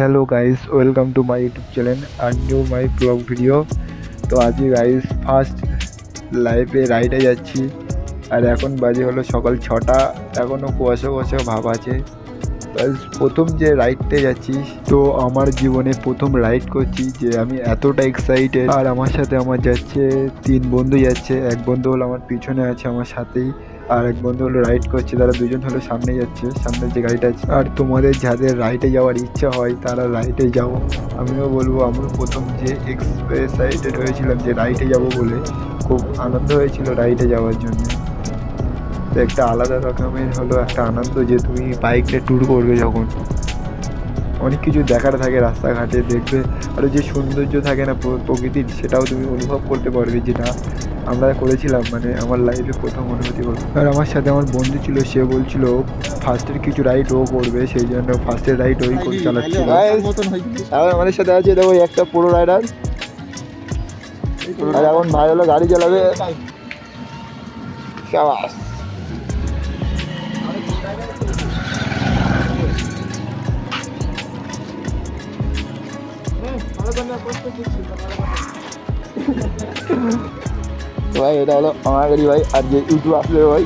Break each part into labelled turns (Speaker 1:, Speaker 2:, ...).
Speaker 1: Hello guys welcome to my YouTube channel R new my blog video তো আজকে guys first লাইভে রাইডে যাচ্ছি। আর এখন বাজে হলো সকাল ছটা। এখনও কুয়াশা কুয়াশা ভাব আছে। প্রথম যে রাইডতে যাচ্ছি, তো আমার জীবনে প্রথম রাইড করছি যে আমি এতটা এক্সাইটেড আর আমার সাথে আমার যাচ্ছে তিন বন্ধু যাচ্ছে। এক বন্ধু হলো আমার পিছনে আছে আমার সাথেই। আর এক বন্ধু হলো রাইড করছে, তারা দুজন হলো সামনে যাচ্ছে সামনে যে গাড়িটা আছে। আর তোমাদের যাদের রাইটে যাওয়ার ইচ্ছা হয়, তারা রাইটে যাও। আমিও বলব, আমরা প্রথম যে এক্সপ্রেসাইটেড হয়েছিলাম যে রাইটে যাব বলে খুব আনন্দ হয়েছিল রাইটে যাওয়ার জন্য। তো একটা আলাদা রকমের হলো একটা আনন্দ যে তুমি বাইকটা ট্যুর করবে যখন। অনেক কিছু দেখার থাকে রাস্তাঘাটে দেখবে আরও যে সৌন্দর্য থাকে না প্র- প্রকৃতির সেটাও তুমি অনুভব করতে পারবে যে না আমরা করেছিলাম মানে আমার লাইফে প্রথম অনুভূতি করব আর আমার সাথে আমার বন্ধু ছিল সে বলছিল ফার্স্টের কিছু রাইড ও করবে সেই জন্য ফার্স্টের রাইড ওই করে চালাচ্ছিল। আর আমাদের সাথে আছে দেখো একটা পুরো রাইডার আর এখন ভাই হলো গাড়ি চালাবে। সাবাস। ভাই, এটা হলো আমার গাড়ি ভাই, আর যে ইউটিউব আসলে ভাই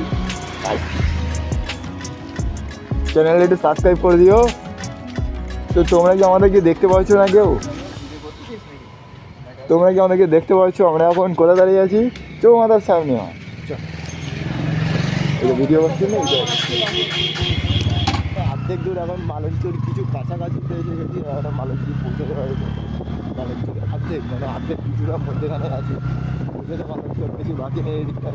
Speaker 1: চ্যানেলটা একটু সাবস্ক্রাইব করে দিও। তো তোমরা কি আমাদেরকে দেখতে পাচ্ছ না কেউ? তোমরা কি আমাদেরকে দেখতে পাচ্ছ? আমরা এখন কোথায় দাঁড়িয়ে আছি? চৌমাথার সামনে ভিডিও করছি না? অর্ধেক দূর এখন মালঞ্চুর কিছু কাছাকাছি এসে গেছি মালঞ্চুর পৌঁছাতে পারব 나는 저기 앞에 있잖아 앞에 비주랑 번데가 나가지고 여기다가 저기 마디 해야 되니까.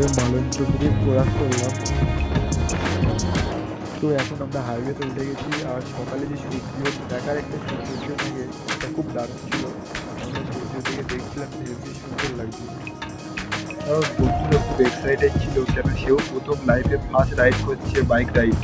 Speaker 1: সবাই মালন থেকে প্রয়াস করলাম। তো এখন আমরা হাইওয়েতে উঠে গেছি আর সকালে যে সূর্য দেখার একটা সূর্য থেকে খুব দারুণ ছিল। আমরা সূর্য থেকে দেখছিলাম যে হেবি সুন্দর লাগছে। আর বন্ধুরা খুব এক্সাইটেড ছিল কেন সেও প্রথম লাইফে ফার্স্ট রাইড করছে বাইক রাইড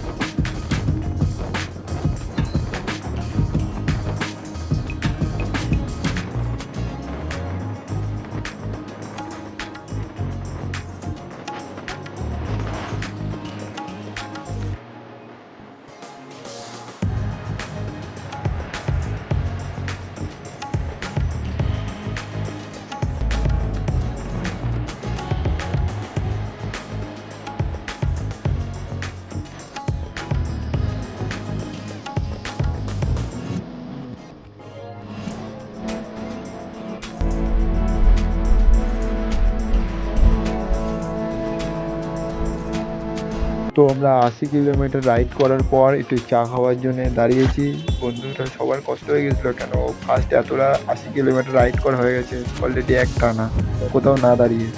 Speaker 1: তো আমরা আশি কিলোমিটার রাইড করার পর একটু চা খাওয়ার জন্য দাঁড়িয়েছি। বন্ধুটা সবার কষ্ট হয়ে গেছিল কেন? ফার্স্ট এতটা আশি কিলোমিটার রাইড করা হয়ে গেছে অলরেডি এক টানা কোথাও না দাঁড়িয়ে।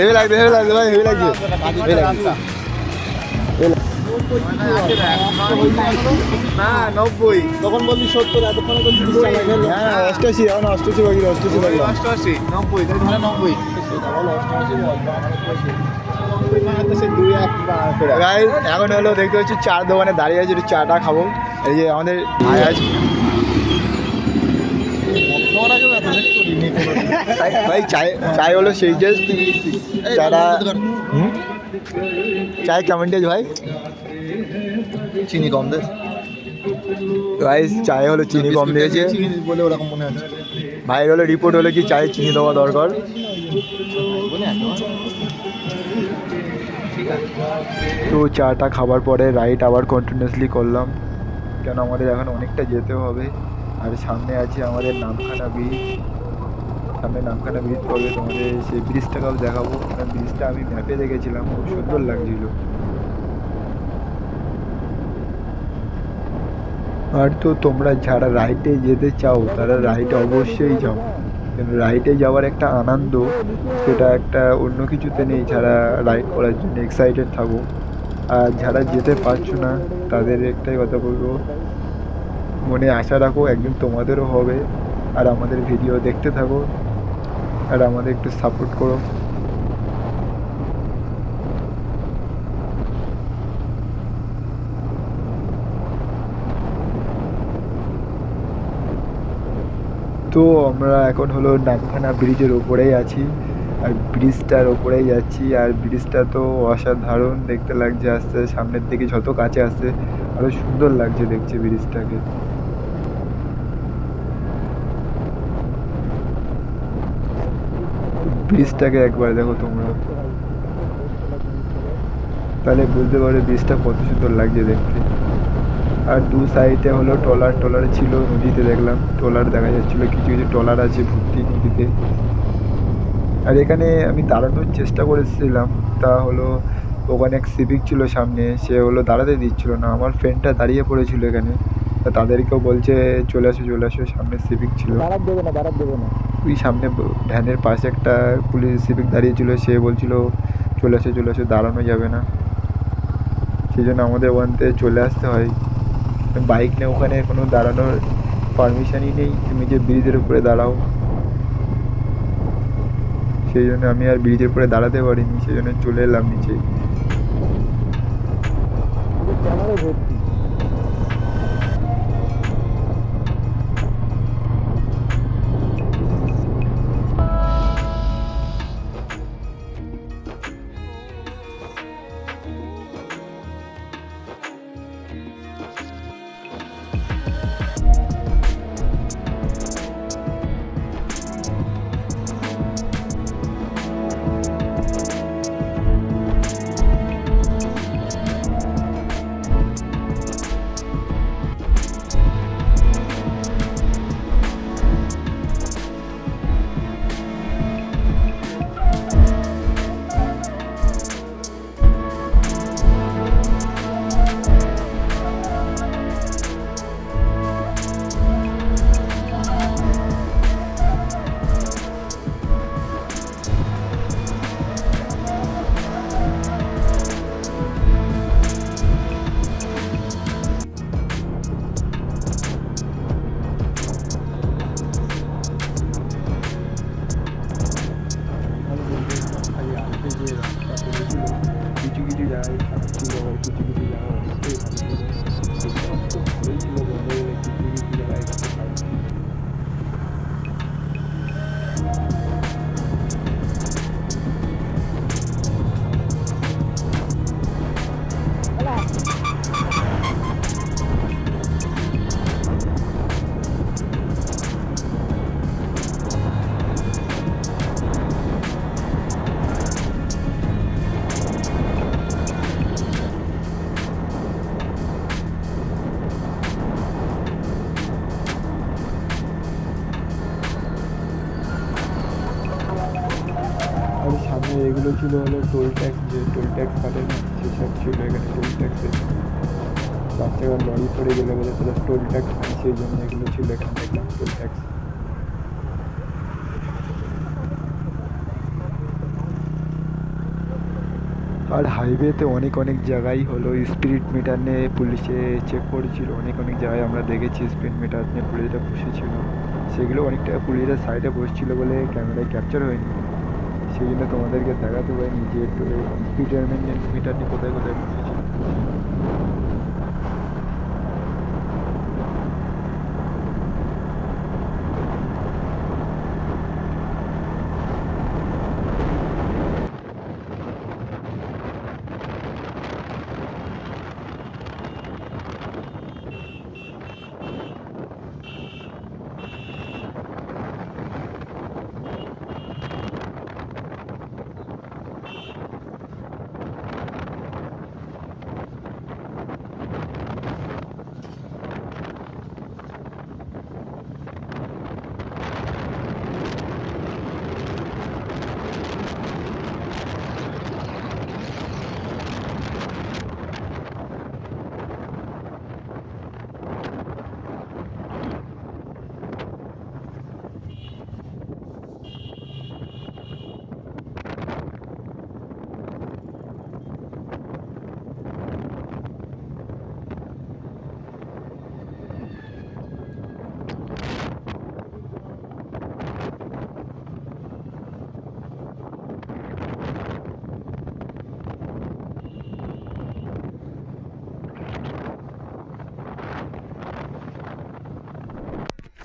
Speaker 1: হেভি লাগছে ভাই লাগছে।
Speaker 2: না নব্বই। তখন বললি সত্তর এতক্ষণে তো
Speaker 1: হ্যাঁ অষ্টাশি এখন অষ্টাশি বাকি অষ্টাশি বাকি
Speaker 2: অষ্টআশি নব্বই নব্বই।
Speaker 1: এখন হলো দেখতে পাচ্ছি চার দোকানে দাঁড়িয়ে আছে একটু চাটা খাব। এই যে আমাদের ভাই আছে। ভাই চায় চায় হলো সেই যে যারা হুম? চায় কেমন টেজ ভাই?
Speaker 2: চিনি কম দে।
Speaker 1: গাইস চায় হলো চিনি কম দিয়েছে।
Speaker 2: মনে
Speaker 1: ভাইয়ের হলো রিপোর্ট হলো কি চায়ে চিনি দেওয়া দরকার। তো চাটা খাবার পরে রাইড আবার কন্টিনিউয়াসলি করলাম। কেন আমাদের এখন অনেকটা যেতে হবে। আর সামনে আছে আমাদের নামখানা ব্রিজ সামনে নামখানা ব্রিজ পড়বে তোমাদের সেই ব্রিজটাকেও দেখাবো। কারণ ব্রিজটা আমি ম্যাপে দেখেছিলাম, খুব সুন্দর লাগছিল। আর তো তোমরা যারা রাইডে যেতে চাও, তারা রাইডে অবশ্যই যাও। রাইডে যাওয়ার একটা আনন্দ, সেটা একটা অন্য কিছুতে নেই, যারা রাইড করার জন্য এক্সাইটেড থাকো। আর যারা যেতে পারছ না, তাদের একটাই কথা বলব, মনে আশা রাখো একদিন তোমাদেরও হবে, আর আমাদের ভিডিও দেখতে থাকো, আর আমাদের একটু সাপোর্ট করো। তো আমরা এখন হলো নামখানা ব্রিজের ওপরেই আছি, আর ব্রিজটার ওপরেই যাচ্ছি, আর ব্রিজটা তো অসাধারণ দেখতে লাগছে আসতে, সামনের দিকে যত কাছে আসছে, আরও সুন্দর লাগছে দেখছি ব্রিজটাকে। ব্রিজটাকে একবার দেখো তোমরা। তাহলে বুঝতে পারবে ব্রিজটা কত সুন্দর লাগছে দেখতে। আর দু সাইডে হলো ট্রলার টলার ছিল নদীতে দেখলাম। ট্রলার দেখা যাচ্ছিল কিছু কিছু ট্রলার আছে ভর্তি নদীতে। আর এখানে আমি দাঁড়ানোর চেষ্টা করেছিলাম। তা হলো ওখানে এক সিভিক ছিল সামনে সে হলো দাঁড়াতে দিচ্ছিল না। আমার ফ্রেন্ডটা দাঁড়িয়ে পড়েছিল এখানে। তা তাদেরকেও বলছে চলে আসো চলে আসো সামনে সিভিক ছিল।
Speaker 2: দাঁড়াত দেবে না দাঁড়াত দেবে না।
Speaker 1: ওই সামনে ভ্যানের পাশে একটা পুলিশ সিভিক দাঁড়িয়ে ছিল সে বলছিল চলে আসো চলে আসো দাঁড়ানো যাবে না। সেই জন্য আমাদের ওখান থেকে চলে আসতে হয়। বাইক নিয়ে ওখানে কোনো দাঁড়ানোর পারমিশনই নেই। তুমি যে ব্রিজের উপরে দাঁড়াও। সেই জন্য আমি আর ব্রিজের উপরে দাঁড়াতে পারিনি, সেই জন্য চলে এলাম নিচে। ছিল হলো টোল ট্যাক্স যে টোল ট্যাক্স কাটে না, সেসব ছিল এখানে টোল ট্যাক্সের বাচ্চারা লরি পড়ে গেলে বলে তারা টোল ট্যাক্স নেয় সেই জন্য এগুলো ছিল এখানে দেখলাম টোল ট্যাক্স আর হাইওয়েতে অনেক অনেক জায়গায় হলো স্পিড মিটার নিয়ে পুলিশে চেক করেছিল, অনেক অনেক জায়গায় আমরা দেখেছি স্পিড মিটার নিয়ে পুলিশরা বসেছিল। সেগুলো অনেকটা পুলিশের সাইডে বসছিল বলে ক্যামেরায় ক্যাপচার হয়নি। সেই জন্য তোমাদেরকে দেখাতে পারিনি যে একটু স্পিড মিটারটি কোথায় কোথায় বসেছিল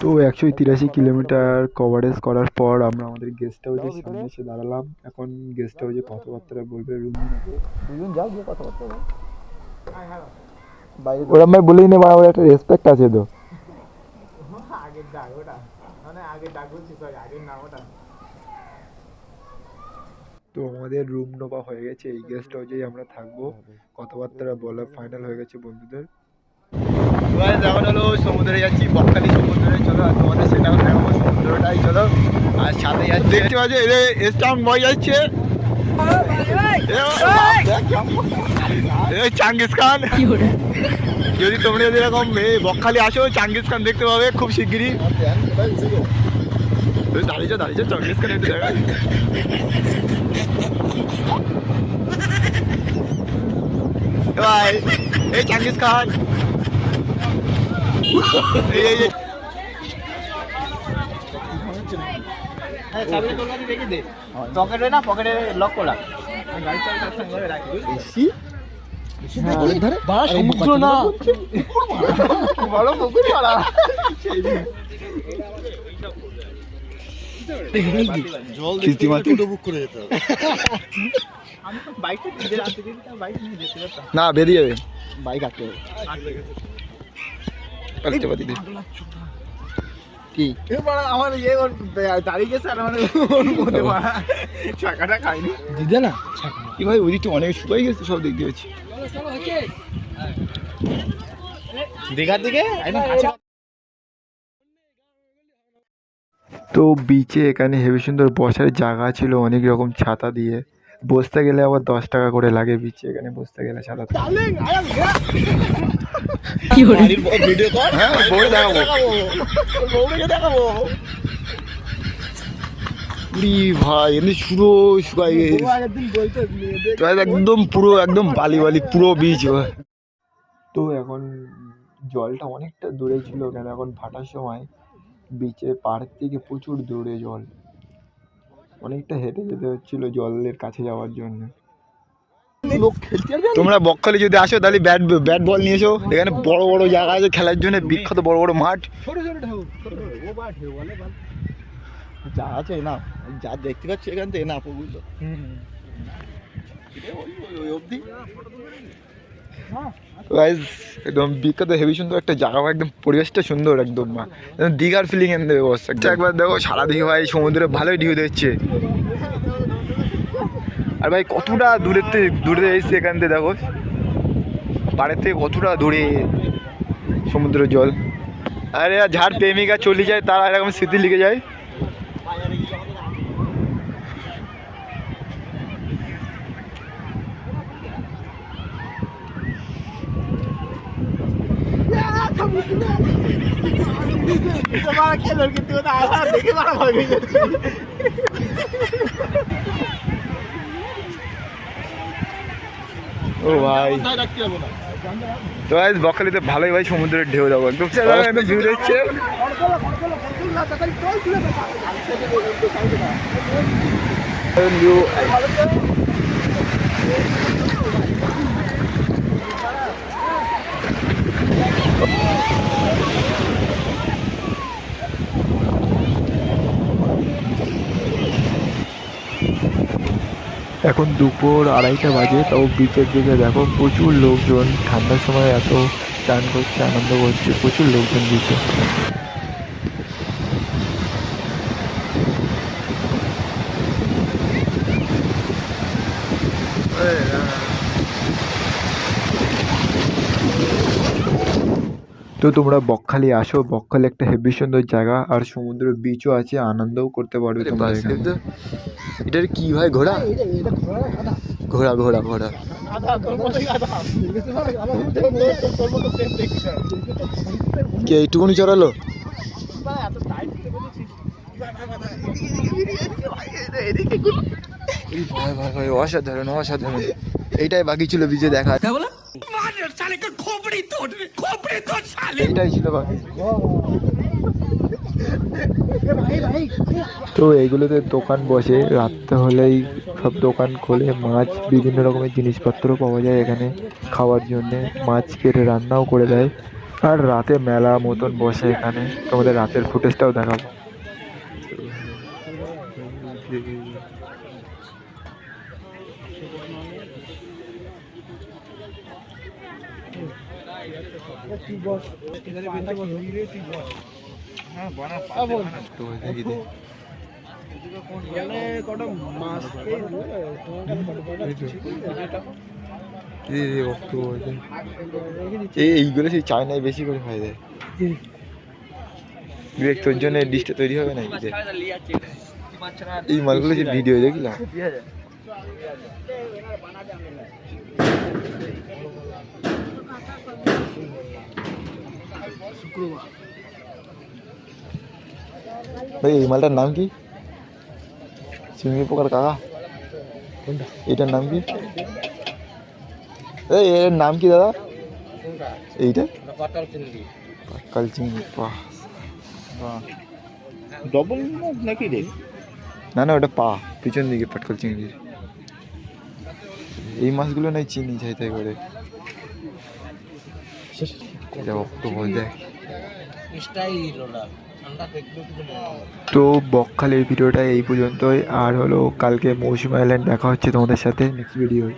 Speaker 1: তো একশো তিরাশি কিলোমিটার কভারেজ করার পর আমরা আমাদের গেস্ট হাউসের সামনে এসে দাঁড়ালাম। এখন গেস্ট হাউসে কথাবার্তা বলবে রুম
Speaker 2: দুজন যাও গিয়ে কথাবার্তা। বাইরে তো-
Speaker 1: ওরা ভাই বলেই নেবা আমার একটা রেসপেক্ট আছে তো।
Speaker 2: আগের ডাক ওটা। মানে আগের ডাক বলছি সরি আগের নাম ওটা
Speaker 1: তো আমাদের রুম নেওয়া হয়ে গেছে এই গেস্ট হাউসেই আমরা থাকব। কথাবার্তা বলা ফাইনাল হয়ে গেছে বন্ধুদের। এখন হলো সমুদ্রে যাচ্ছি বকখালি সমুদ্রে। চলো আর তোমাদের সেটা দেখাবো সমুদ্রটাই চলো। আর সাথে যাচ্ছি দেখতে পাচ্ছি এই স্টাম্প বয় যাচ্ছে। এই! চাঙ্গিস খান। যদি তোমরা যদি এরকম বকখালি আসো চাঙ্গিস খান দেখতে পাবে খুব শিগগিরই। ওই দাঁড়িয়েছো দাঁড়িয়েছো চাঙ্গিস খান একটু দেখা ভাই এই চাঙ্গিস খান এই এই এই।
Speaker 2: হ্যাঁ চাবি তোর কাছে রেখে দে পকেটে না পকেটে লক করা
Speaker 1: এসি
Speaker 2: সমুদ্র না বড় পুকুর পাড়া
Speaker 1: কিস্তি মারতে?
Speaker 2: বুক করে যেতে হবে
Speaker 1: বেরিয়ে যাবে
Speaker 2: বাইক আটকে যাবে
Speaker 1: পারি
Speaker 2: কি? এবার আমার ইয়ে ওর দাঁড়িয়ে গেছে আর আমার চাকাটা খাইনি।
Speaker 1: দিদে না কি ভাই ওদিকটা অনেক শুকাই গেছে সব দেখতে পাচ্ছি
Speaker 2: দীঘার দিকে? একদম
Speaker 1: তো বিচে এখানে হেভি সুন্দর বসার জায়গা ছিল অনেক রকম ছাতা দিয়ে। বসতে গেলে আবার দশ টাকা করে লাগে বিচে এখানে বসতে গেলে
Speaker 2: কর।
Speaker 1: হ্যাঁ ভাই এমনি শুকাই গেছে। একদম পুরো একদম বালি বালি পুরো বিচ তো এখন জলটা অনেকটা দূরে ছিল কেন? এখন ভাটার সময় বিচে পাড়ের থেকে প্রচুর দূরে জল। অনেকটা হেঁটে যেতে হচ্ছিল জলের কাছে যাওয়ার জন্য। তোমরা বকখালি যদি আসো তাহলে ব্যাট ব্যাট বল নিয়ে এসো। এখানে বড় বড় জায়গা আছে খেলার জন্য বিখ্যাত বড় বড় মাঠ।
Speaker 2: যা আছে না যা দেখতে পাচ্ছি এখান থেকে না বুঝলো অবধি।
Speaker 1: গাইজ একদম বিখ্যাত হেভি সুন্দর একটা জায়গা, একদম পরিবেশটা সুন্দর একদম, মা। একদম দীঘার ফিলিং এনে দেবে বস একবার দেখো সারা দিকে ভাই সমুদ্রে ভালোই ঢেউ দিচ্ছে আর ভাই কতটা দূরের থেকে দূরে এসছে এখান থেকে দেখো। পাড়ের থেকে কতটা দূরে সমুদ্রের জল। আর যার প্রেমিকা চলে যায়, তারা এরকম স্মৃতি লিখে যায়
Speaker 2: মারা খেলো কিন্তু ওটা আসার দেখে মারা ভয় পেয়ে যাচ্ছে
Speaker 1: ও ভাই
Speaker 2: কোথায় রাখতে
Speaker 1: তো ভাই বকখালিতে ভালোই ভাই সমুদ্রের ঢেউ দেখো একদম একদম ভিউ দেখছে ভিউ এখন দুপুর আড়াইটা বাজে, তাও বিচের দিকে দেখো প্রচুর লোকজন। ঠান্ডার সময় এত চান করছে, আনন্দ করছে, প্রচুর লোকজন বিচে। তো তোমরা বকখালি আসো। বকখালি একটা হেভি সুন্দর জায়গা আর সমুদ্র বিচও আছে আনন্দও করতে পারবে তোমরা এখানে। এটার কি ভাই ঘোড়া? ঘোড়া ঘোড়া। ঘোড়া কে এইটুকুনি চড়ালো? অসাধারণ অসাধারণ এইটাই বাকি ছিল বিজে দেখা ছিল তো এইগুলোতে দোকান বসে, রাত্রে হলেই সব দোকান খোলে। মাছ বিভিন্ন রকমের জিনিসপত্র পাওয়া যায় এখানে খাওয়ার জন্যে। মাছ কেটে রান্নাও করে দেয়। আর রাতে মেলা মতন বসে এখানে। তোমাদের রাতের ফুটেজটাও দেখাবো। তো দেখি এই যে রক্ত বইছে। এই এইগুলো সেই চায়নায় বেশি করে দেয় বিবেক, তোর জন্য ডিশটা তৈরি হবে না। এই মালগুলো যে ভিডিও দেখলাম ভাই এই মালটার নাম কি? চিংড়ি পোকার কাকা। এইটার নাম কি? এই এর নাম কি দাদা? এইটা? পাক্কাল চিংড়ি।
Speaker 2: ডবল নাকি রে?
Speaker 1: না না ওটা পা পিছন দিকে পাটকল চিংড়ির এই মাছগুলো নাই চিনি যাই তাই করে। রক্ত বল দেখ। তো বকখালির ভিডিওটা এই পর্যন্তই। আর হলো, কালকে মৌসুমী আইল্যান্ড দেখা হচ্ছে তোমাদের সাথে নেক্সট ভিডিও